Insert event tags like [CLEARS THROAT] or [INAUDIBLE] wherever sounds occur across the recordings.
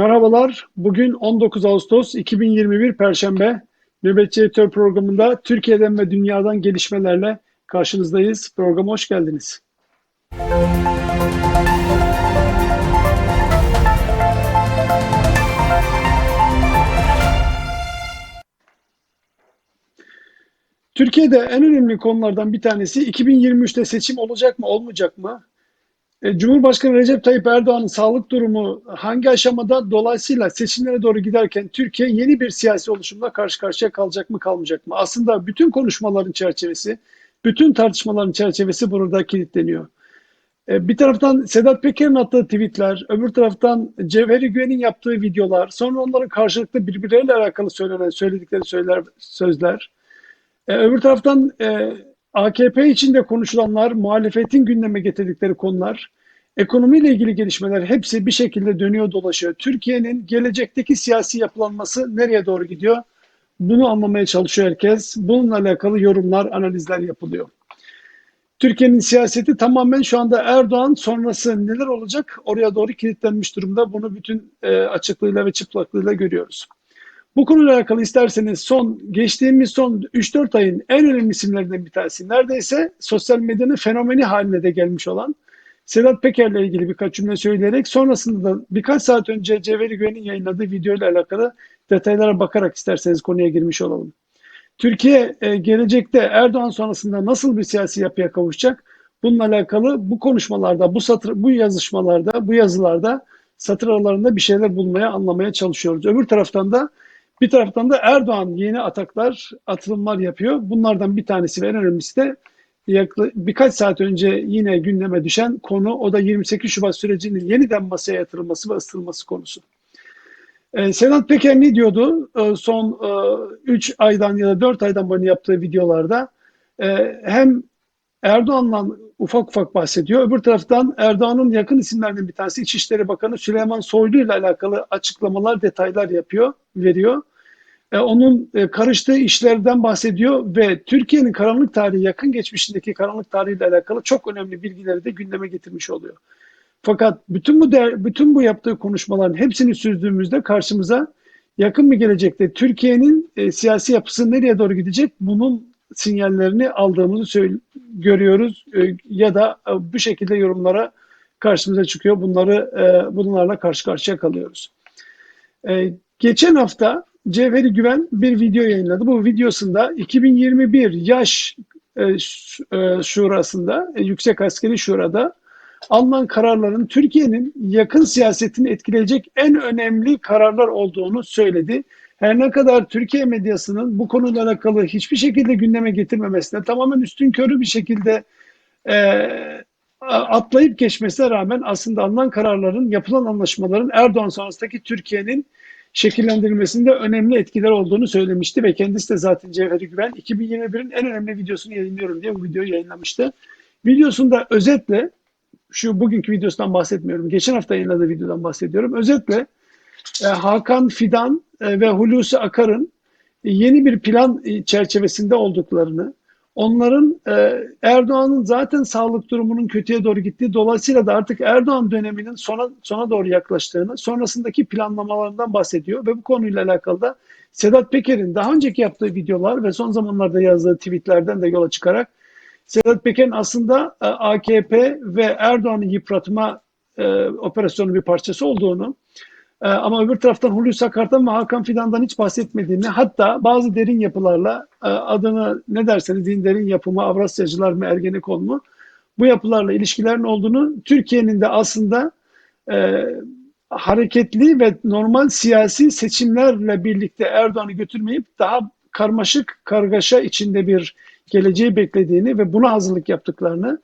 Merhabalar. Bugün 19 Ağustos 2021 Perşembe. Nöbetçi Editör programında Türkiye'den ve dünyadan gelişmelerle karşınızdayız. Programa hoş geldiniz. Türkiye'de en önemli konulardan bir tanesi 2023'te seçim olacak mı olmayacak mı? E, Cumhurbaşkanı Recep Tayyip Erdoğan'ın sağlık durumu hangi aşamada dolayısıyla seçimlere doğru giderken Türkiye yeni bir siyasi oluşumla karşı karşıya kalacak mı kalmayacak mı? Aslında bütün konuşmaların çerçevesi, bütün tartışmaların çerçevesi burada kilitleniyor. E, bir taraftan Sedat Peker'in attığı tweetler, öbür taraftan Cevheri Güven'in yaptığı videolar, sonra onların karşılıklı birbirleriyle alakalı söylenen, söyledikleri söyler, sözler. E, öbür taraftan AKP içinde konuşulanlar, muhalefetin gündeme getirdikleri konular, ekonomiyle ilgili gelişmeler hepsi bir şekilde dönüyor dolaşıyor. Türkiye'nin gelecekteki siyasi yapılanması nereye doğru gidiyor? Bunu anlamaya çalışıyor herkes. Bununla alakalı yorumlar, analizler yapılıyor. Türkiye'nin siyaseti tamamen şu anda Erdoğan sonrası neler olacak oraya doğru kilitlenmiş durumda. Bunu bütün e, açıklığıyla ve çıplaklığıyla görüyoruz. Bu konuyla alakalı isterseniz son geçtiğimiz son 3-4 ayın en önemli isimlerinden bir tanesi. Neredeyse sosyal medyanın fenomeni haline de gelmiş olan Sedat Peker'le ilgili birkaç cümle söyleyerek sonrasında da birkaç saat önce Cevheri Güven'in yayınladığı video ile alakalı detaylara bakarak isterseniz konuya girmiş olalım. Türkiye e, gelecekte Erdoğan sonrasında nasıl bir siyasi yapıya kavuşacak? Bununla alakalı bu konuşmalarda, bu satır, bu yazışmalarda, bu yazılarda satır aralarında bir şeyler bulmaya, anlamaya çalışıyoruz. Öbür taraftan da bir taraftan da Erdoğan yeni ataklar, atılımlar yapıyor. Bunlardan bir tanesi ve en önemlisi de birkaç saat önce yine gündeme düşen konu o da 28 Şubat sürecinin yeniden masaya yatırılması ve ısıtılması konusu. Ee, Sedat Peker ne diyordu? Ee, son 3 e, aydan ya da 4 aydan beri yaptığı videolarda e, hem Erdoğan'la ufak ufak bahsediyor. Öbür taraftan Erdoğan'ın yakın isimlerinden bir tanesi İçişleri Bakanı Süleyman Soylu ile alakalı açıklamalar, detaylar yapıyor, veriyor. E, onun e, karıştığı işlerden bahsediyor ve Türkiye'nin karanlık tarihi, yakın geçmişindeki karanlık tarihiyle alakalı çok önemli bilgileri de gündeme getirmiş oluyor. Fakat bütün bu değer, bütün bu yaptığı konuşmaların hepsini süzdüğümüzde karşımıza yakın bir gelecekte Türkiye'nin e, siyasi yapısı nereye doğru gidecek bunun sinyallerini aldığımızı görüyoruz e, ya da e, bu şekilde yorumlara karşımıza çıkıyor. Bunları e, bunlarla karşı karşıya kalıyoruz. E, geçen hafta Cevheri Güven bir video yayınladı. Bu videosunda 2021 yaş e, e, şurasında, e, Yüksek Askeri Şura'da alınan kararların Türkiye'nin yakın siyasetini etkileyecek en önemli kararlar olduğunu söyledi. Her ne kadar Türkiye medyasının bu konuyla alakalı hiçbir şekilde gündeme getirmemesine tamamen üstün körü bir şekilde e, atlayıp geçmesine rağmen aslında alınan kararların, yapılan anlaşmaların Erdoğan sonrasındaki Türkiye'nin şekillendirilmesinde önemli etkiler olduğunu söylemişti ve kendisi de zaten Cevheri Güven 2021'in en önemli videosunu yayınlıyorum diye bu videoyu yayınlamıştı. Videosunda özetle şu bugünkü videosundan bahsetmiyorum. Geçen hafta yayınladığı videodan bahsediyorum. Özetle e, Hakan Fidan e, ve Hulusi Akar'ın yeni bir plan e, çerçevesinde olduklarını, onların Erdoğan'ın zaten sağlık durumunun kötüye doğru gittiği, dolayısıyla da artık Erdoğan döneminin sona, sona doğru yaklaştığını, sonrasındaki planlamalarından bahsediyor ve bu konuyla alakalı da Sedat Peker'in daha önceki yaptığı videolar ve son zamanlarda yazdığı tweetlerden de yola çıkarak Sedat Peker'in aslında AKP ve Erdoğan'ı yıpratma operasyonun bir parçası olduğunu, ee, ama öbür taraftan Hulusi Akar'dan ve Hakan Fidan'dan hiç bahsetmediğini hatta bazı derin yapılarla e, adını ne derseniz din derin yapımı, Avrasyacılar mı, Ergenekon mu bu yapılarla ilişkilerin olduğunu Türkiye'nin de aslında e, hareketli ve normal siyasi seçimlerle birlikte Erdoğan'ı götürmeyip daha karmaşık kargaşa içinde bir geleceği beklediğini ve buna hazırlık yaptıklarını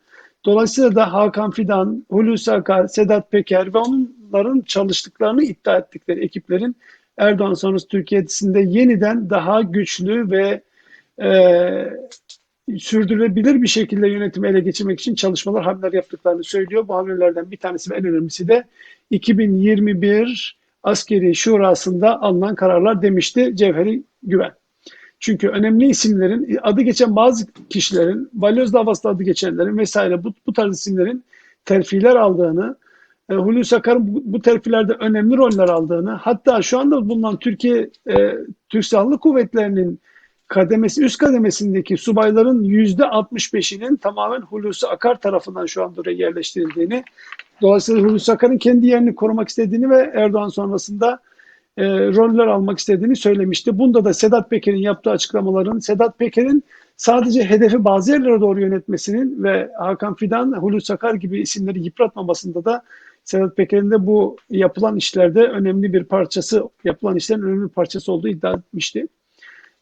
Dolayısıyla da Hakan Fidan, Hulusi Akar, Sedat Peker ve onların çalıştıklarını iddia ettikleri ekiplerin Erdoğan sonrası Türkiye'sinde yeniden daha güçlü ve e, sürdürülebilir bir şekilde yönetimi ele geçirmek için çalışmalar, hamleler yaptıklarını söylüyor. Bu hamlelerden bir tanesi ve en önemlisi de 2021 askeri şurasında alınan kararlar demişti Cevheri Güven. Çünkü önemli isimlerin, adı geçen bazı kişilerin, balyoz davasında adı geçenlerin vesaire bu, bu tarz isimlerin terfiler aldığını, e, Hulusi Akar'ın bu, bu terfilerde önemli roller aldığını, hatta şu anda bulunan Türkiye e, Türk Silahlı Kuvvetleri'nin kademesi, üst kademesindeki subayların yüzde 65'inin tamamen Hulusi Akar tarafından şu anda oraya yerleştirildiğini, dolayısıyla Hulusi Akar'ın kendi yerini korumak istediğini ve Erdoğan sonrasında e, roller almak istediğini söylemişti. Bunda da Sedat Peker'in yaptığı açıklamaların, Sedat Peker'in sadece hedefi bazı yerlere doğru yönetmesinin ve Hakan Fidan, Hulusi Akar gibi isimleri yıpratmamasında da Sedat Peker'in de bu yapılan işlerde önemli bir parçası, yapılan işlerin önemli bir parçası olduğu iddia etmişti.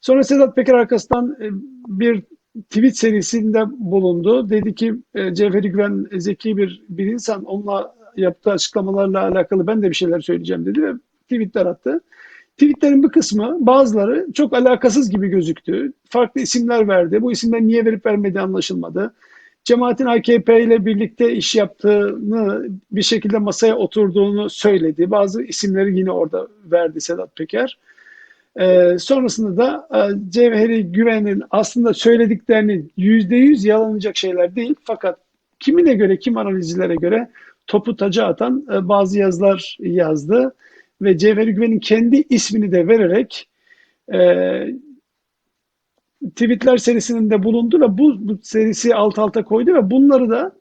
Sonra Sedat Peker arkasından e, bir tweet serisinde bulundu. Dedi ki e, Cevheri Güven zeki bir, bir insan. Onunla yaptığı açıklamalarla alakalı ben de bir şeyler söyleyeceğim dedi ve tweetler attı. Tweetlerin bir kısmı bazıları çok alakasız gibi gözüktü. Farklı isimler verdi. Bu isimler niye verip vermediği anlaşılmadı. Cemaatin AKP ile birlikte iş yaptığını bir şekilde masaya oturduğunu söyledi. Bazı isimleri yine orada verdi Sedat Peker. Ee, sonrasında da e, Cevheri Güven'in aslında söylediklerinin yüzde yüz yalanlayacak şeyler değil. Fakat kimine göre, kim analizlere göre topu taca atan e, bazı yazılar yazdı. Ve Cevheri Güven'in kendi ismini de vererek e, tweetler serisinin de bulundu ve bu, bu serisi alt alta koydu ve bunları da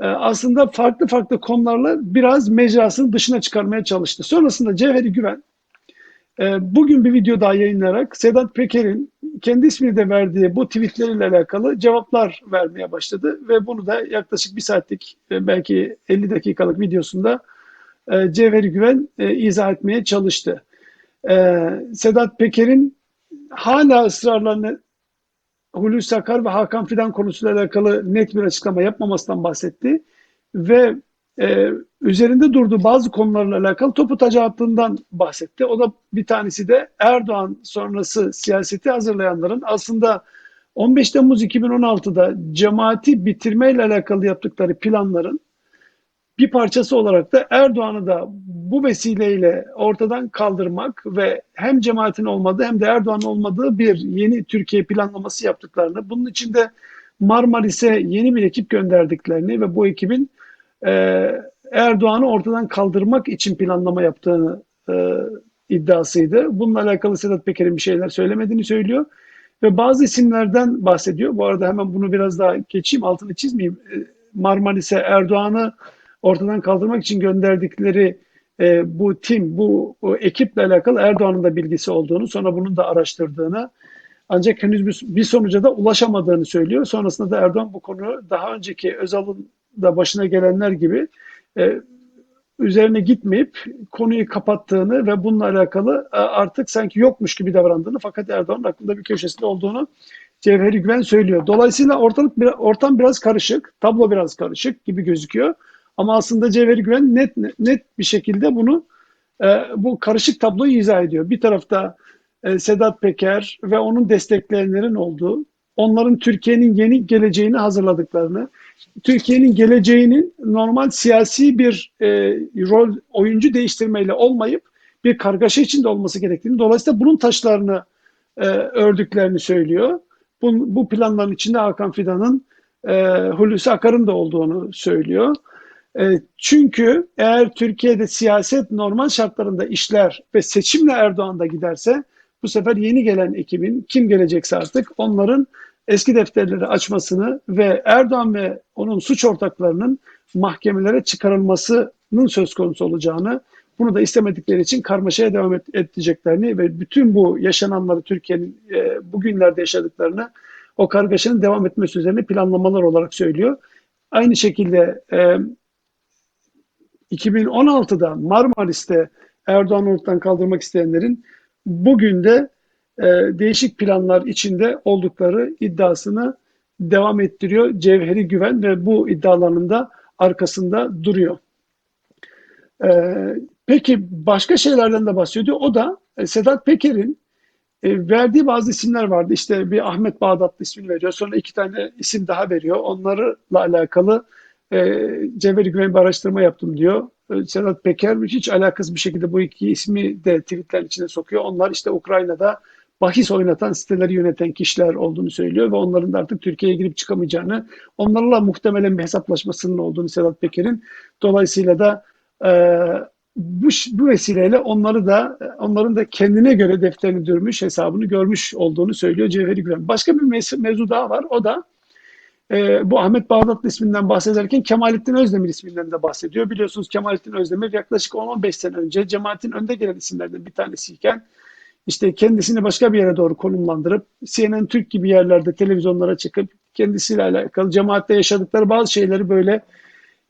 e, aslında farklı farklı konularla biraz mecrasının dışına çıkarmaya çalıştı. Sonrasında Cevheri Güven e, bugün bir video daha yayınlayarak Sedat Peker'in kendi ismini de verdiği bu tweetleriyle alakalı cevaplar vermeye başladı ve bunu da yaklaşık bir saatlik e, belki 50 dakikalık videosunda e, Güven e, izah etmeye çalıştı. E, Sedat Peker'in hala ısrarla Hulusi Akar ve Hakan Fidan konusuyla alakalı net bir açıklama yapmamasından bahsetti. Ve e, üzerinde durduğu bazı konularla alakalı topu taca attığından bahsetti. O da bir tanesi de Erdoğan sonrası siyaseti hazırlayanların aslında 15 Temmuz 2016'da cemaati bitirmeyle alakalı yaptıkları planların bir parçası olarak da Erdoğan'ı da bu vesileyle ortadan kaldırmak ve hem cemaatin olmadığı hem de Erdoğan olmadığı bir yeni Türkiye planlaması yaptıklarını, bunun için de Marmaris'e yeni bir ekip gönderdiklerini ve bu ekibin e, Erdoğan'ı ortadan kaldırmak için planlama yaptığını e, iddiasıydı. Bununla alakalı Sedat Peker'in bir şeyler söylemediğini söylüyor. Ve bazı isimlerden bahsediyor. Bu arada hemen bunu biraz daha geçeyim, altını çizmeyeyim. E, Marmaris'e Erdoğan'ı ortadan kaldırmak için gönderdikleri e, bu tim, bu ekiple alakalı Erdoğan'ın da bilgisi olduğunu, sonra bunun da araştırdığını, ancak henüz bir, bir sonuca da ulaşamadığını söylüyor. Sonrasında da Erdoğan bu konu daha önceki Özal'ın da başına gelenler gibi e, üzerine gitmeyip konuyu kapattığını ve bununla alakalı e, artık sanki yokmuş gibi davrandığını fakat Erdoğan'ın aklında bir köşesinde olduğunu Cevheri Güven söylüyor. Dolayısıyla ortalık ortam biraz karışık, tablo biraz karışık gibi gözüküyor. Ama aslında Cevheri Güven net net bir şekilde bunu e, bu karışık tabloyu izah ediyor. Bir tarafta e, Sedat Peker ve onun destekleyenlerin olduğu, onların Türkiye'nin yeni geleceğini hazırladıklarını, Türkiye'nin geleceğinin normal siyasi bir e, rol oyuncu değiştirmeyle olmayıp bir kargaşa içinde olması gerektiğini, dolayısıyla bunun taşlarını ördüklerini söylüyor. Bu, bu planların içinde Hakan Fidan'ın, e, Hulusi Akar'ın da olduğunu söylüyor. E, çünkü eğer Türkiye'de siyaset normal şartlarında işler ve seçimle Erdoğan da giderse bu sefer yeni gelen ekibin kim gelecekse artık onların eski defterleri açmasını ve Erdoğan ve onun suç ortaklarının mahkemelere çıkarılmasının söz konusu olacağını, bunu da istemedikleri için karmaşaya devam et, edeceklerini ve bütün bu yaşananları Türkiye'nin e, bugünlerde yaşadıklarını o kargaşanın devam etmesi üzerine planlamalar olarak söylüyor. Aynı şekilde e, 2016'da Marmaris'te Erdoğan ortadan kaldırmak isteyenlerin bugün de e, değişik planlar içinde oldukları iddiasını devam ettiriyor Cevheri Güven ve bu iddialarının da arkasında duruyor. E, peki başka şeylerden de bahsediyor. O da e, Sedat Peker'in e, verdiği bazı isimler vardı. İşte bir Ahmet Bağdatlı ismini veriyor. Sonra iki tane isim daha veriyor. Onlarla alakalı e, Cevheri Güven bir araştırma yaptım diyor. E, Sedat Peker hiç alakasız bir şekilde bu iki ismi de tweetlerin içine sokuyor. Onlar işte Ukrayna'da bahis oynatan siteleri yöneten kişiler olduğunu söylüyor ve onların da artık Türkiye'ye girip çıkamayacağını, onlarla muhtemelen bir hesaplaşmasının olduğunu Sedat Peker'in. Dolayısıyla da Ee, bu, bu vesileyle onları da onların da kendine göre defterini dürmüş, hesabını görmüş olduğunu söylüyor Cevheri Güven. Başka bir mevzu, mevzu daha var. O da e, bu Ahmet Bağdatlı isminden bahsederken Kemalettin Özdemir isminden de bahsediyor. Biliyorsunuz Kemalettin Özdemir yaklaşık 10-15 sene önce cemaatin önde gelen isimlerden bir tanesiyken işte kendisini başka bir yere doğru konumlandırıp CNN Türk gibi yerlerde televizyonlara çıkıp kendisiyle alakalı cemaatte yaşadıkları bazı şeyleri böyle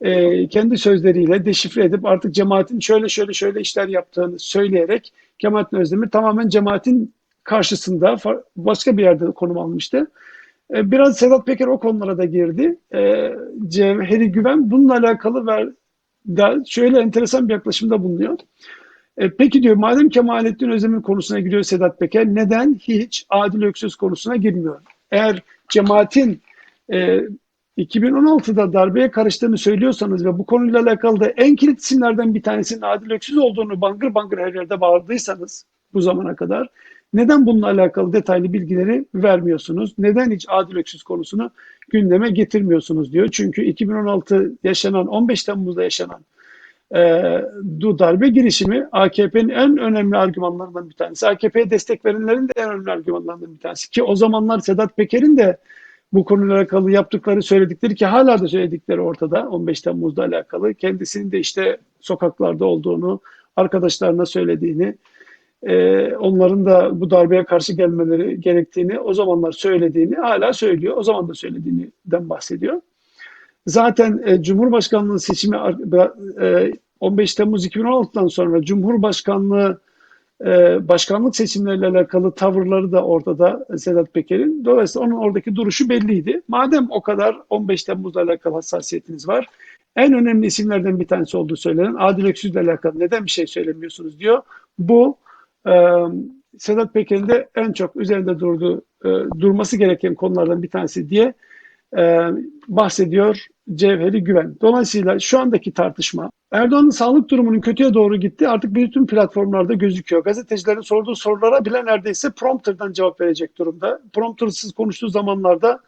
e, kendi sözleriyle deşifre edip artık cemaatin şöyle şöyle şöyle işler yaptığını söyleyerek Kemalettin Özdemir tamamen cemaatin karşısında başka bir yerde konum almıştı. E, biraz Sedat Peker o konulara da girdi. E, Cevheri Güven bununla alakalı ver, şöyle enteresan bir yaklaşımda bulunuyor. E, peki diyor madem Kemalettin Özdemir konusuna giriyor Sedat Peker neden hiç Adil Öksüz konusuna girmiyor? Eğer cemaatin e, 2016'da darbeye karıştığını söylüyorsanız ve bu konuyla alakalı da en kilit isimlerden bir tanesinin Adil Öksüz olduğunu bangır bangır her yerde bağırdıysanız bu zamana kadar neden bununla alakalı detaylı bilgileri vermiyorsunuz? Neden hiç Adil Öksüz konusunu gündeme getirmiyorsunuz diyor. Çünkü 2016 yaşanan 15 Temmuz'da yaşanan e, darbe girişimi AKP'nin en önemli argümanlarından bir tanesi. AKP'ye destek verenlerin de en önemli argümanlarından bir tanesi. Ki o zamanlar Sedat Peker'in de bu konuyla alakalı yaptıkları söyledikleri ki hala da söyledikleri ortada 15 Temmuz'da alakalı. Kendisinin de işte sokaklarda olduğunu, arkadaşlarına söylediğini, e, onların da bu darbeye karşı gelmeleri gerektiğini o zamanlar söylediğini hala söylüyor. O zaman da söylediğinden bahsediyor. Zaten e, Cumhurbaşkanlığı seçimi e, 15 Temmuz 2016'dan sonra Cumhurbaşkanlığı e, başkanlık seçimleriyle alakalı tavırları da ortada Sedat Peker'in. Dolayısıyla onun oradaki duruşu belliydi. Madem o kadar 15 Temmuz'la alakalı hassasiyetiniz var, en önemli isimlerden bir tanesi olduğu söylenen Adil Öksüz'le alakalı neden bir şey söylemiyorsunuz diyor. Bu e, Sedat Peker'in de en çok üzerinde durduğu, durması gereken konulardan bir tanesi diye bahsediyor Cevheri Güven. Dolayısıyla şu andaki tartışma Erdoğan'ın sağlık durumunun kötüye doğru gitti. Artık bütün platformlarda gözüküyor. Gazetecilerin sorduğu sorulara bile neredeyse prompterdan cevap verecek durumda. Promptersız konuştuğu zamanlarda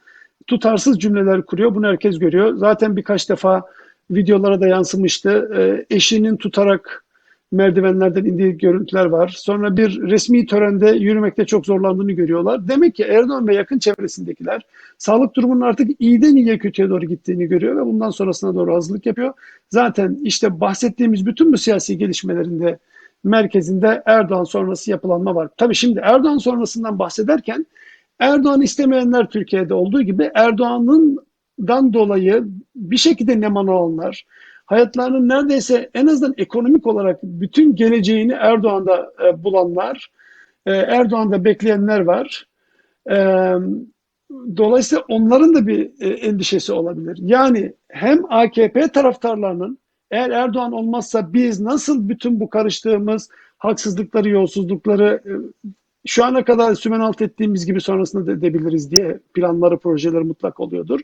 tutarsız cümleler kuruyor. Bunu herkes görüyor. Zaten birkaç defa videolara da yansımıştı. E, eşinin tutarak merdivenlerden indiği görüntüler var. Sonra bir resmi törende yürümekte çok zorlandığını görüyorlar. Demek ki Erdoğan ve yakın çevresindekiler sağlık durumunun artık iyiden iyiye kötüye doğru gittiğini görüyor ve bundan sonrasına doğru hazırlık yapıyor. Zaten işte bahsettiğimiz bütün bu siyasi gelişmelerinde merkezinde Erdoğan sonrası yapılanma var. Tabii şimdi Erdoğan sonrasından bahsederken Erdoğan istemeyenler Türkiye'de olduğu gibi Erdoğan'ın dan dolayı bir şekilde neman olanlar, hayatlarının neredeyse en azından ekonomik olarak bütün geleceğini Erdoğan'da e, bulanlar, e, Erdoğan'da bekleyenler var. E, dolayısıyla onların da bir e, endişesi olabilir. Yani hem AKP taraftarlarının eğer Erdoğan olmazsa biz nasıl bütün bu karıştığımız haksızlıkları, yolsuzlukları e, şu ana kadar sümen alt ettiğimiz gibi sonrasında da edebiliriz diye planları, projeleri mutlak oluyordur.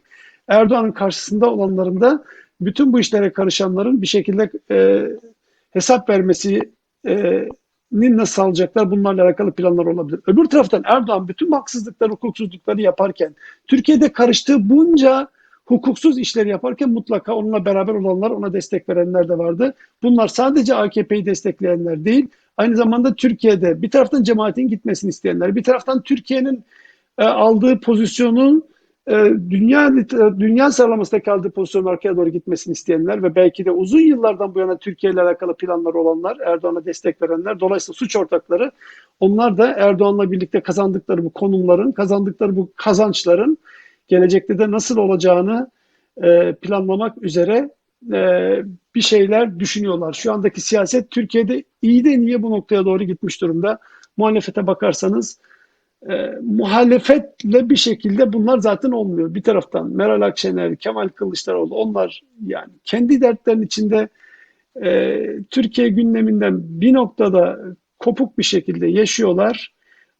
Erdoğan'ın karşısında olanların da bütün bu işlere karışanların bir şekilde e, hesap vermesi e, nasıl sağlayacaklar bunlarla alakalı planlar olabilir. Öbür taraftan Erdoğan bütün haksızlıkları, hukuksuzlukları yaparken Türkiye'de karıştığı bunca hukuksuz işleri yaparken mutlaka onunla beraber olanlar, ona destek verenler de vardı. Bunlar sadece AKP'yi destekleyenler değil, aynı zamanda Türkiye'de bir taraftan cemaatin gitmesini isteyenler, bir taraftan Türkiye'nin e, aldığı pozisyonun dünya dünya sıralamasında kaldığı pozisyon arkaya doğru gitmesini isteyenler ve belki de uzun yıllardan bu yana Türkiye ile alakalı planlar olanlar, Erdoğan'a destek verenler, dolayısıyla suç ortakları onlar da Erdoğan'la birlikte kazandıkları bu konumların, kazandıkları bu kazançların gelecekte de nasıl olacağını e, planlamak üzere e, bir şeyler düşünüyorlar. Şu andaki siyaset Türkiye'de iyi de niye bu noktaya doğru gitmiş durumda. Muhalefete bakarsanız e, muhalefetle bir şekilde bunlar zaten olmuyor. Bir taraftan Meral Akşener, Kemal Kılıçdaroğlu onlar yani kendi dertlerinin içinde e, Türkiye gündeminden bir noktada kopuk bir şekilde yaşıyorlar.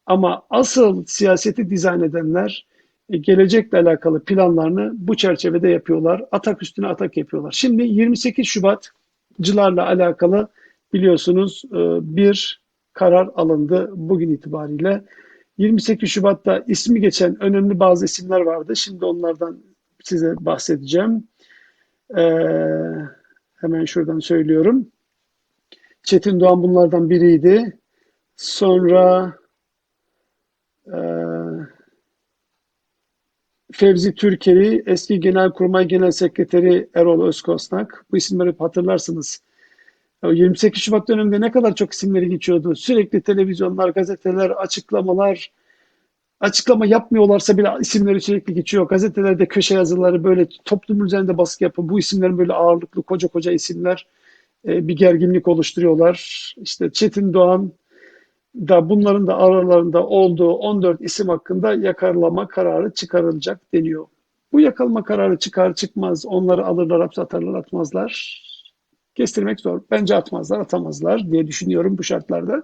Ama asıl siyaseti dizayn edenler e, gelecekle alakalı planlarını bu çerçevede yapıyorlar. Atak üstüne atak yapıyorlar. Şimdi 28 Şubatcılarla alakalı biliyorsunuz e, bir karar alındı bugün itibariyle. 28 Şubat'ta ismi geçen önemli bazı isimler vardı. Şimdi onlardan size bahsedeceğim. Ee, Hemen şuradan söylüyorum. Çetin Doğan bunlardan biriydi. Sonra e, Fevzi Türkeri, eski Genelkurmay Genel Sekreteri Erol Özkosnak. Bu isimleri hatırlarsınız. 28 Şubat döneminde ne kadar çok isimleri geçiyordu. Sürekli televizyonlar, gazeteler, açıklamalar, açıklama yapmıyorlarsa bile isimleri sürekli geçiyor. Gazetelerde köşe yazıları böyle toplum üzerinde baskı yapın. Bu isimlerin böyle ağırlıklı koca koca isimler e, bir gerginlik oluşturuyorlar. İşte Çetin Doğan da bunların da aralarında olduğu 14 isim hakkında yakalama kararı çıkarılacak deniyor. Bu yakalama kararı çıkar çıkmaz onları alırlar hapse atarlar atmazlar. Kestirmek zor. Bence atmazlar atamazlar diye düşünüyorum bu şartlarda.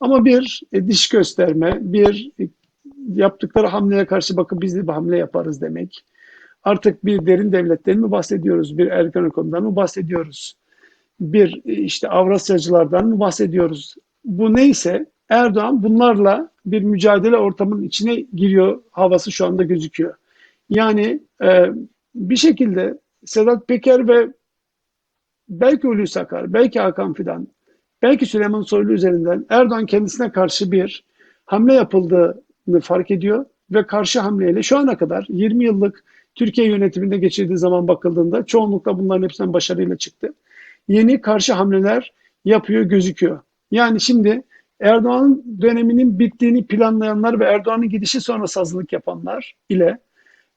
Ama bir e, diş gösterme, bir e, yaptıkları hamleye karşı bakın biz de bir hamle yaparız demek. Artık bir derin devletten mi bahsediyoruz? Bir Ergenekon'dan mı bahsediyoruz? Bir e, işte Avrasyacılardan mı bahsediyoruz? Bu neyse Erdoğan bunlarla bir mücadele ortamının içine giriyor havası şu anda gözüküyor. Yani e, bir şekilde Sedat Peker ve belki Hulusi Akar, belki Hakan Fidan, belki Süleyman Soylu üzerinden Erdoğan kendisine karşı bir hamle yapıldığını fark ediyor ve karşı hamleyle şu ana kadar 20 yıllık Türkiye yönetiminde geçirdiği zaman bakıldığında çoğunlukla bunların hepsinden başarıyla çıktı. Yeni karşı hamleler yapıyor gözüküyor. Yani şimdi Erdoğan'ın döneminin bittiğini planlayanlar ve Erdoğan'ın gidişi sonrası hazırlık yapanlar ile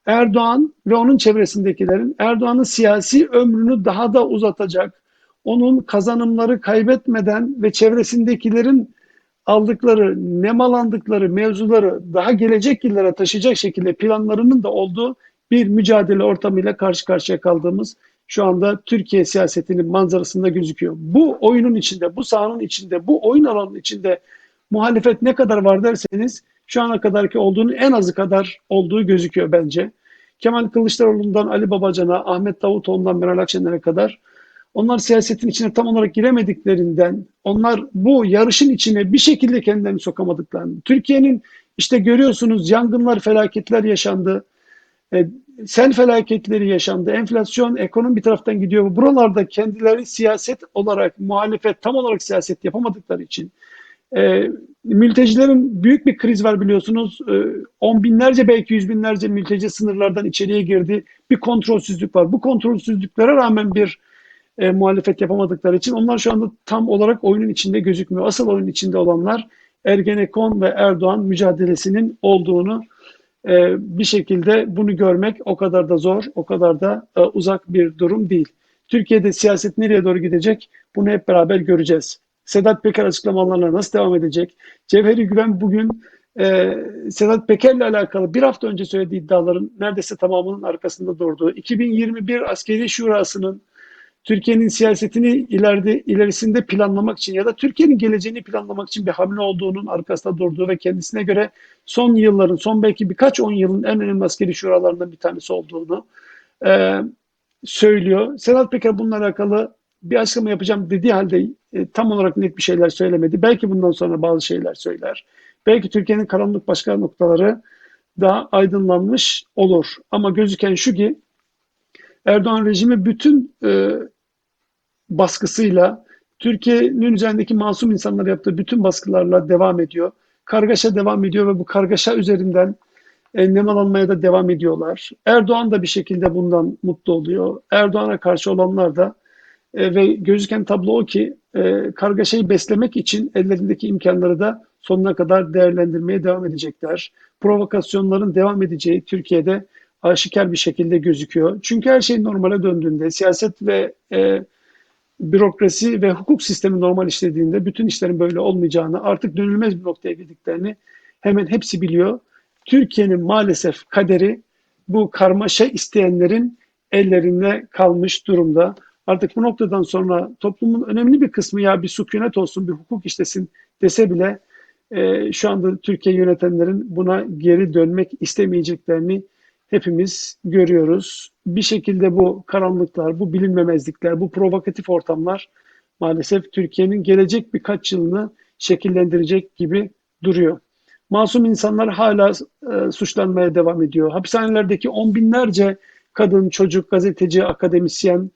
Erdoğan ve onun çevresindekilerin Erdoğan'ın siyasi ömrünü daha da uzatacak, onun kazanımları kaybetmeden ve çevresindekilerin aldıkları, nemalandıkları mevzuları daha gelecek yıllara taşıyacak şekilde planlarının da olduğu bir mücadele ortamıyla karşı karşıya kaldığımız şu anda Türkiye siyasetinin manzarasında gözüküyor. Bu oyunun içinde, bu sahanın içinde, bu oyun alanının içinde muhalefet ne kadar var derseniz şu ana kadarki olduğunun en azı kadar olduğu gözüküyor bence. Kemal Kılıçdaroğlu'ndan Ali Babacan'a, Ahmet Davutoğlu'ndan Meral Akşener'e kadar onlar siyasetin içine tam olarak giremediklerinden, onlar bu yarışın içine bir şekilde kendilerini sokamadıklarını, Türkiye'nin işte görüyorsunuz yangınlar, felaketler yaşandı, e, sel felaketleri yaşandı, enflasyon, ekonomi bir taraftan gidiyor. Buralarda kendileri siyaset olarak, muhalefet tam olarak siyaset yapamadıkları için e, mültecilerin büyük bir kriz var biliyorsunuz. E, on binlerce belki yüz binlerce mülteci sınırlardan içeriye girdi. Bir kontrolsüzlük var. Bu kontrolsüzlüklere rağmen bir e, muhalefet yapamadıkları için onlar şu anda tam olarak oyunun içinde gözükmüyor. Asıl oyunun içinde olanlar Ergenekon ve Erdoğan mücadelesinin olduğunu e, bir şekilde bunu görmek o kadar da zor, o kadar da e, uzak bir durum değil. Türkiye'de siyaset nereye doğru gidecek bunu hep beraber göreceğiz. Sedat Peker açıklamalarına nasıl devam edecek? Cevheri Güven bugün e, Sedat Peker'le alakalı bir hafta önce söylediği iddiaların neredeyse tamamının arkasında durdu. 2021 Askeri Şurası'nın Türkiye'nin siyasetini ileride ilerisinde planlamak için ya da Türkiye'nin geleceğini planlamak için bir hamle olduğunun arkasında durduğu ve kendisine göre son yılların, son belki birkaç on yılın en önemli askeri şuralarından bir tanesi olduğunu e, söylüyor. Sedat Peker bununla alakalı bir açıklama yapacağım dediği halde e, tam olarak net bir şeyler söylemedi. Belki bundan sonra bazı şeyler söyler. Belki Türkiye'nin karanlık başka noktaları daha aydınlanmış olur. Ama gözüken şu ki Erdoğan rejimi bütün e, baskısıyla Türkiye'nin üzerindeki masum insanlar yaptığı bütün baskılarla devam ediyor. Kargaşa devam ediyor ve bu kargaşa üzerinden e, nemalanmaya da devam ediyorlar. Erdoğan da bir şekilde bundan mutlu oluyor. Erdoğan'a karşı olanlar da e, ve gözüken tablo o ki e, kargaşayı beslemek için ellerindeki imkanları da sonuna kadar değerlendirmeye devam edecekler. Provokasyonların devam edeceği Türkiye'de aşikar bir şekilde gözüküyor. Çünkü her şey normale döndüğünde, siyaset ve e, bürokrasi ve hukuk sistemi normal işlediğinde bütün işlerin böyle olmayacağını, artık dönülmez bir noktaya gidiklerini hemen hepsi biliyor. Türkiye'nin maalesef kaderi bu karmaşa isteyenlerin ellerinde kalmış durumda. Artık bu noktadan sonra toplumun önemli bir kısmı ya bir sükunet olsun, bir hukuk işlesin dese bile e, şu anda Türkiye yönetenlerin buna geri dönmek istemeyeceklerini hepimiz görüyoruz. Bir şekilde bu karanlıklar, bu bilinmemezlikler, bu provokatif ortamlar maalesef Türkiye'nin gelecek birkaç yılını şekillendirecek gibi duruyor. Masum insanlar hala e, suçlanmaya devam ediyor. Hapishanelerdeki on binlerce kadın, çocuk, gazeteci, akademisyen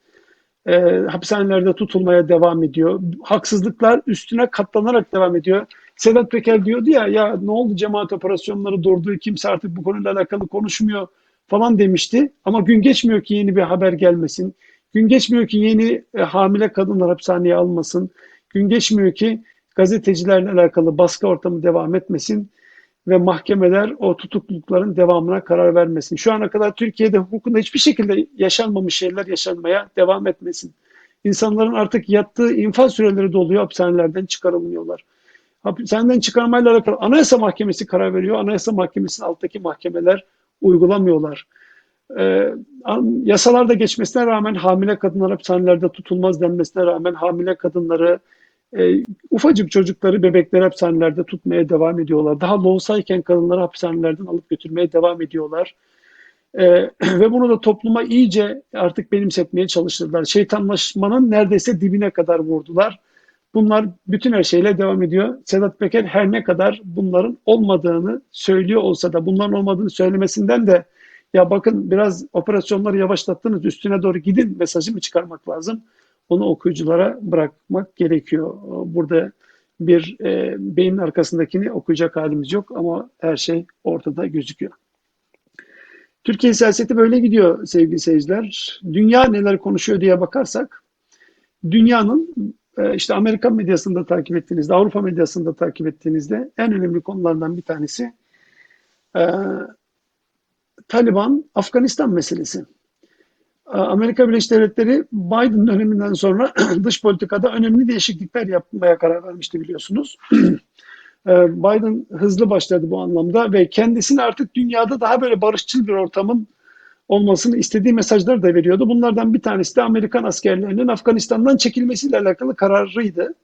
e, hapishanelerde tutulmaya devam ediyor. Haksızlıklar üstüne katlanarak devam ediyor. Sedat Peker diyordu ya ya ne oldu cemaat operasyonları durdu kimse artık bu konuyla alakalı konuşmuyor falan demişti. Ama gün geçmiyor ki yeni bir haber gelmesin. Gün geçmiyor ki yeni e, hamile kadınlar hapishaneye almasın. Gün geçmiyor ki gazetecilerle alakalı baskı ortamı devam etmesin ve mahkemeler o tutuklulukların devamına karar vermesin. Şu ana kadar Türkiye'de hukukunda hiçbir şekilde yaşanmamış şeyler yaşanmaya devam etmesin. İnsanların artık yattığı infaz süreleri doluyor, hapishanelerden çıkarılmıyorlar. Hapishaneden çıkarmayla alakalı Anayasa Mahkemesi karar veriyor. Anayasa Mahkemesi'nin alttaki mahkemeler uygulamıyorlar. Ee, yasalarda geçmesine rağmen hamile kadınlar hapishanelerde tutulmaz denmesine rağmen hamile kadınları e, ufacık çocukları, bebekleri hapishanelerde tutmaya devam ediyorlar. Daha loğusayken kadınları hapishanelerden alıp götürmeye devam ediyorlar. E, [CLEARS THROAT] ve bunu da topluma iyice artık benimsetmeye çalıştırdılar. Şeytanlaşmanın neredeyse dibine kadar vurdular. Bunlar bütün her şeyle devam ediyor. Sedat Peker her ne kadar bunların olmadığını söylüyor olsa da bunların olmadığını söylemesinden de ya bakın biraz operasyonları yavaşlattınız üstüne doğru gidin mesajı mı çıkarmak lazım? Onu okuyuculara bırakmak gerekiyor. Burada bir e, beynin arkasındakini okuyacak halimiz yok ama her şey ortada gözüküyor. Türkiye siyaseti böyle gidiyor sevgili seyirciler. Dünya neler konuşuyor diye bakarsak, dünyanın e, işte Amerikan medyasında takip ettiğinizde, Avrupa medyasında takip ettiğinizde en önemli konulardan bir tanesi e, Taliban, Afganistan meselesi. Amerika Birleşik Devletleri Biden döneminden sonra [CLEARS THROAT] dış politikada önemli değişiklikler yapmaya karar vermişti biliyorsunuz. Ee, [CLEARS THROAT] Biden hızlı başladı bu anlamda ve kendisini artık dünyada daha böyle barışçıl bir ortamın olmasını istediği mesajları da veriyordu. Bunlardan bir tanesi de Amerikan askerlerinin Afganistan'dan çekilmesiyle alakalı kararıydı.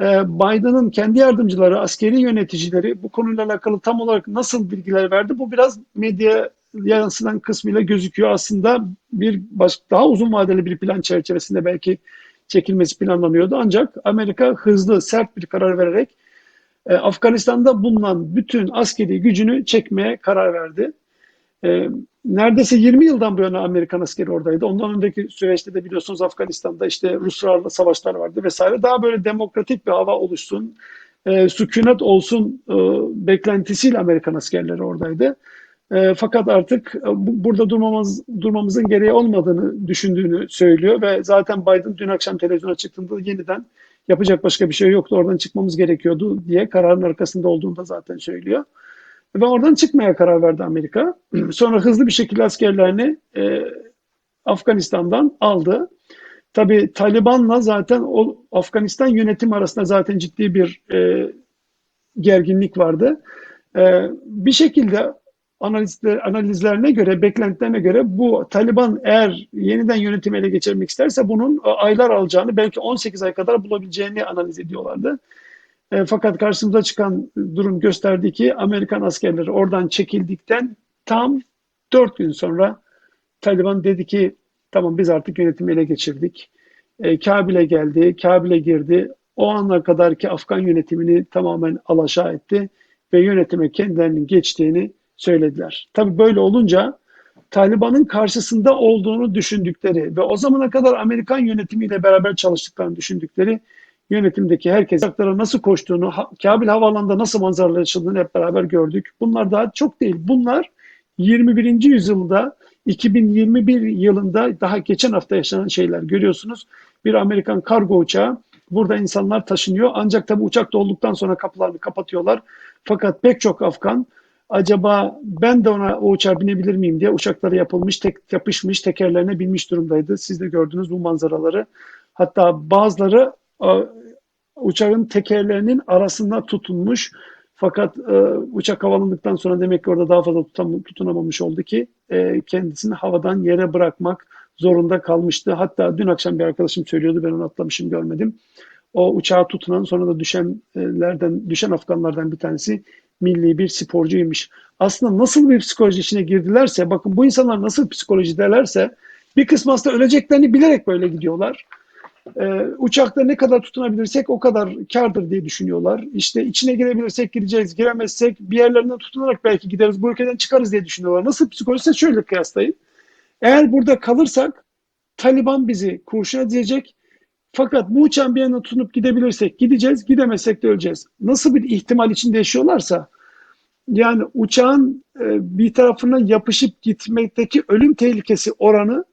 Ee, Biden'ın kendi yardımcıları, askeri yöneticileri bu konuyla alakalı tam olarak nasıl bilgiler verdi? Bu biraz medya yansıdan kısmıyla gözüküyor. Aslında bir baş, daha uzun vadeli bir plan çerçevesinde belki çekilmesi planlanıyordu. Ancak Amerika hızlı, sert bir karar vererek e, Afganistan'da bulunan bütün askeri gücünü çekmeye karar verdi. E, neredeyse 20 yıldan bu yana Amerikan askeri oradaydı. Ondan önceki süreçte de biliyorsunuz Afganistan'da işte Ruslarla savaşlar vardı vesaire. Daha böyle demokratik bir hava oluşsun, e, sükunet olsun e, beklentisiyle Amerikan askerleri oradaydı. E, fakat artık e, burada durmamız durmamızın gereği olmadığını düşündüğünü söylüyor ve zaten Biden dün akşam televizyona çıktığında yeniden yapacak başka bir şey yoktu oradan çıkmamız gerekiyordu diye kararın arkasında olduğunu da zaten söylüyor. Ve oradan çıkmaya karar verdi Amerika. [CLEARS THROAT] Sonra hızlı bir şekilde askerlerini e, Afganistan'dan aldı. Tabi Taliban'la zaten o Afganistan yönetim arasında zaten ciddi bir e, gerginlik vardı. E, bir şekilde analizler, analizlerine göre, beklentilerine göre bu Taliban eğer yeniden yönetim ele geçirmek isterse bunun e, aylar alacağını, belki 18 ay kadar bulabileceğini analiz ediyorlardı. E, fakat karşımıza çıkan durum gösterdi ki Amerikan askerleri oradan çekildikten tam 4 gün sonra Taliban dedi ki tamam biz artık yönetimi ele geçirdik. E, Kabil'e geldi, Kabil'e girdi. O ana kadar ki Afgan yönetimini tamamen alaşağı etti ve yönetime kendilerinin geçtiğini söylediler. Tabi böyle olunca Taliban'ın karşısında olduğunu düşündükleri ve o zamana kadar Amerikan yönetimiyle beraber çalıştıklarını düşündükleri yönetimdeki herkes uzaklara nasıl koştuğunu, Kabil Havaalanı'nda nasıl manzaralar açıldığını hep beraber gördük. Bunlar daha çok değil. Bunlar 21. yüzyılda 2021 yılında daha geçen hafta yaşanan şeyler görüyorsunuz. Bir Amerikan kargo uçağı burada insanlar taşınıyor. Ancak tabi uçak dolduktan sonra kapılarını kapatıyorlar. Fakat pek çok Afgan acaba ben de ona o uçağa binebilir miyim diye uçakları yapılmış, tek, yapışmış, tekerlerine binmiş durumdaydı. Siz de gördünüz bu manzaraları. Hatta bazıları uçağın tekerlerinin arasında tutunmuş. Fakat e, uçak havalandıktan sonra demek ki orada daha fazla tutam, tutunamamış oldu ki e, kendisini havadan yere bırakmak zorunda kalmıştı. Hatta dün akşam bir arkadaşım söylüyordu ben onu atlamışım görmedim. O uçağa tutunan sonra da düşenlerden düşen Afganlardan bir tanesi milli bir sporcuymuş. Aslında nasıl bir psikoloji içine girdilerse, bakın bu insanlar nasıl psikolojidelerse bir kısmı aslında öleceklerini bilerek böyle gidiyorlar. Ee, uçakta ne kadar tutunabilirsek o kadar kardır diye düşünüyorlar. İşte içine girebilirsek gireceğiz, giremezsek bir yerlerinden tutunarak belki gideriz, bu ülkeden çıkarız diye düşünüyorlar. Nasıl psikolojisi şöyle kıyaslayın. Eğer burada kalırsak Taliban bizi kurşuna dizecek. Fakat bu uçağın bir yanına tutunup gidebilirsek gideceğiz, gidemezsek de öleceğiz. Nasıl bir ihtimal içinde yaşıyorlarsa yani uçağın e, bir tarafına yapışıp gitmekteki ölüm tehlikesi oranı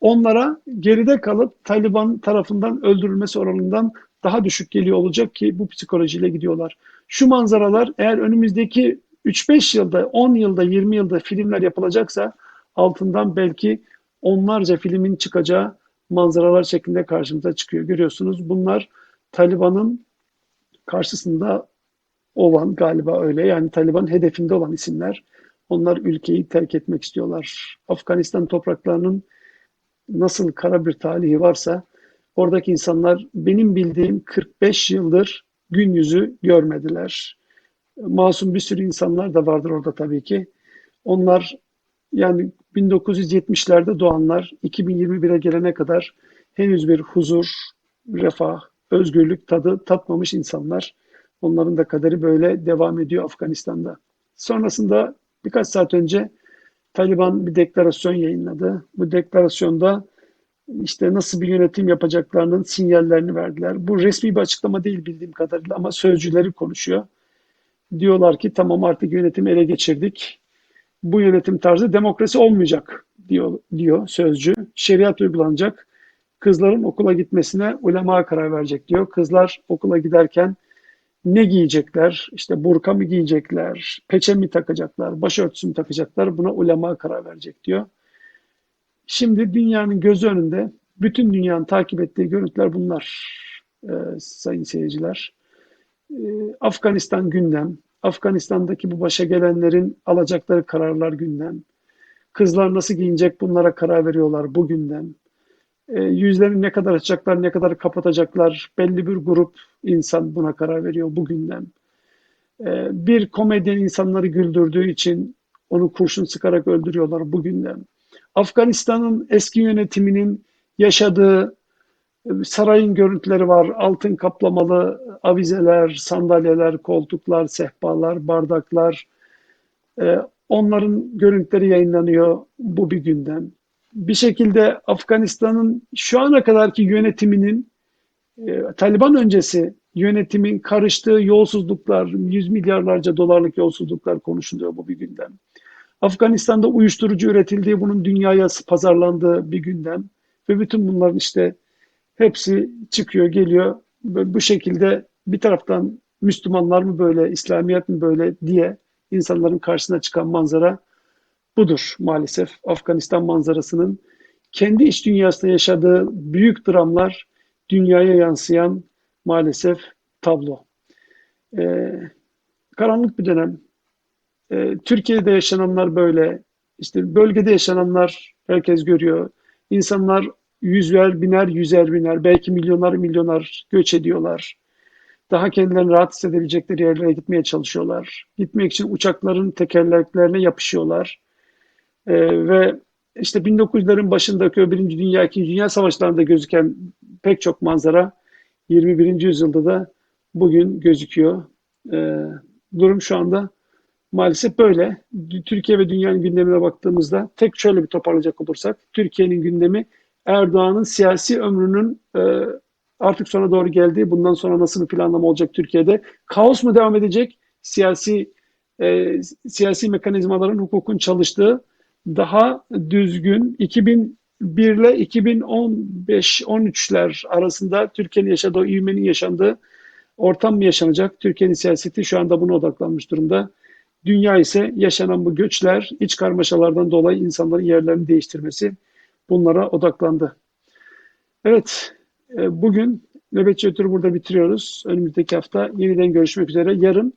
onlara geride kalıp Taliban tarafından öldürülmesi oranından daha düşük geliyor olacak ki bu psikolojiyle gidiyorlar. Şu manzaralar eğer önümüzdeki 3-5 yılda, 10 yılda, 20 yılda filmler yapılacaksa altından belki onlarca filmin çıkacağı manzaralar şeklinde karşımıza çıkıyor. Görüyorsunuz bunlar Taliban'ın karşısında olan galiba öyle. Yani Taliban hedefinde olan isimler. Onlar ülkeyi terk etmek istiyorlar. Afganistan topraklarının nasıl kara bir talihi varsa oradaki insanlar benim bildiğim 45 yıldır gün yüzü görmediler. Masum bir sürü insanlar da vardır orada tabii ki. Onlar yani 1970'lerde doğanlar 2021'e gelene kadar henüz bir huzur, refah, özgürlük tadı tatmamış insanlar. Onların da kaderi böyle devam ediyor Afganistan'da. Sonrasında birkaç saat önce Taliban bir deklarasyon yayınladı. Bu deklarasyonda işte nasıl bir yönetim yapacaklarının sinyallerini verdiler. Bu resmi bir açıklama değil bildiğim kadarıyla ama sözcüleri konuşuyor. Diyorlar ki tamam artık yönetimi ele geçirdik. Bu yönetim tarzı demokrasi olmayacak diyor, diyor sözcü. Şeriat uygulanacak. Kızların okula gitmesine ulema karar verecek diyor. Kızlar okula giderken ne giyecekler? İşte burka mı giyecekler? Peçe mi takacaklar? Başörtüsü mü takacaklar? Buna ulema karar verecek diyor. Şimdi dünyanın gözü önünde bütün dünyanın takip ettiği görüntüler bunlar e, sayın seyirciler. E, Afganistan gündem. Afganistan'daki bu başa gelenlerin alacakları kararlar gündem. Kızlar nasıl giyinecek bunlara karar veriyorlar bu gündem. E, yüzlerini ne kadar açacaklar, ne kadar kapatacaklar. Belli bir grup insan buna karar veriyor bugünden. E, bir komedyen insanları güldürdüğü için onu kurşun sıkarak öldürüyorlar bugünden. Afganistan'ın eski yönetiminin yaşadığı sarayın görüntüleri var. Altın kaplamalı avizeler, sandalyeler, koltuklar, sehpalar, bardaklar. E, onların görüntüleri yayınlanıyor bu bir günden bir şekilde Afganistan'ın şu ana kadarki yönetiminin e, Taliban öncesi yönetimin karıştığı yolsuzluklar, yüz milyarlarca dolarlık yolsuzluklar konuşuluyor bu bir gündem. Afganistan'da uyuşturucu üretildiği, bunun dünyaya pazarlandığı bir gündem. Ve bütün bunların işte hepsi çıkıyor, geliyor. Bu şekilde bir taraftan Müslümanlar mı böyle, İslamiyet mi böyle diye insanların karşısına çıkan manzara budur maalesef. Afganistan manzarasının kendi iç dünyasında yaşadığı büyük dramlar dünyaya yansıyan maalesef tablo. Ee, karanlık bir dönem. Ee, Türkiye'de yaşananlar böyle. İşte bölgede yaşananlar herkes görüyor. İnsanlar yüzler biner, yüzer biner, belki milyonlar milyonar göç ediyorlar. Daha kendilerini rahat hissedebilecekleri yerlere gitmeye çalışıyorlar. Gitmek için uçakların tekerleklerine yapışıyorlar. E, ve işte 1900'lerin başındaki Birinci Dünya, İkinci Dünya Savaşlarında gözüken pek çok manzara 21. yüzyılda da bugün gözüküyor. E, durum şu anda maalesef böyle. Türkiye ve dünyanın gündemine baktığımızda tek şöyle bir toparlayacak olursak Türkiye'nin gündemi Erdoğan'ın siyasi ömrünün e, artık sona doğru geldiği, bundan sonra nasıl bir planlama olacak Türkiye'de? Kaos mu devam edecek? Siyasi e, siyasi mekanizmaların hukukun çalıştığı daha düzgün 2001 ile 2015-13'ler arasında Türkiye'nin yaşadığı, o ivmenin yaşandığı ortam mı yaşanacak? Türkiye'nin siyaseti şu anda buna odaklanmış durumda. Dünya ise yaşanan bu göçler, iç karmaşalardan dolayı insanların yerlerini değiştirmesi bunlara odaklandı. Evet, e, bugün nöbetçi ötürü burada bitiriyoruz. Önümüzdeki hafta yeniden görüşmek üzere. Yarın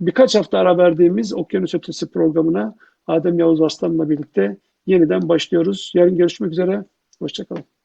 birkaç hafta ara verdiğimiz Okyanus Ötesi programına Adem Yavuz Aslan'la birlikte yeniden başlıyoruz. Yarın görüşmek üzere. Hoşçakalın.